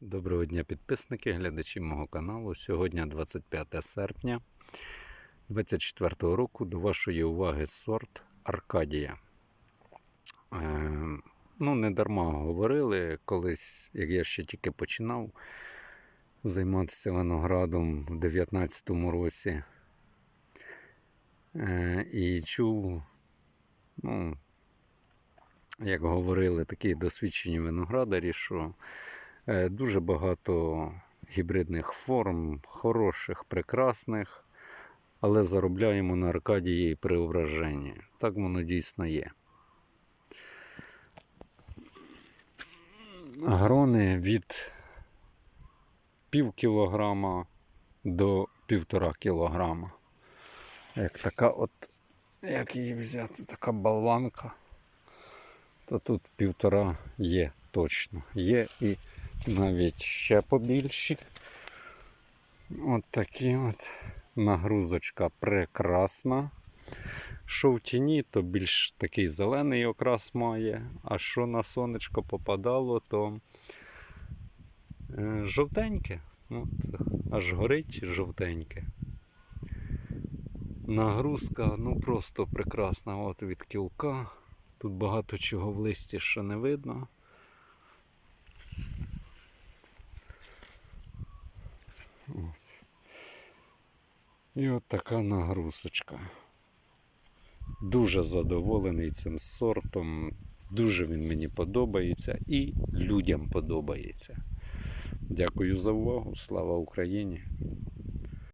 Доброго дня, підписники, глядачі мого каналу. Сьогодні 25 серпня 2024 року. До вашої уваги сорт Аркадія. Е, ну, не дарма говорили колись, як я ще тільки починав займатися виноградом в 2019 році. Е, і чув, ну, як говорили такі досвідчені виноградарі, що Дуже багато гібридних форм, хороших, прекрасних, але заробляємо на Аркадії і преображенні. Так воно дійсно є. Грони від пів кілограма до півтора кілограма. Як така от, як її взяти, така болванка, то тут півтора є точно. Є і навіть ще побільші. От такі от нагрузочка прекрасна. Що в тіні, то більш такий зелений окрас має, а що на сонечко попадало, то е, жовтеньке. От, аж горить жовтеньке. Нагрузка ну просто прекрасна. От від кілка. Тут багато чого в листі ще не видно. І от така нагрузочка. Дуже задоволений цим сортом. Дуже він мені подобається і людям подобається. Дякую за увагу. Слава Україні!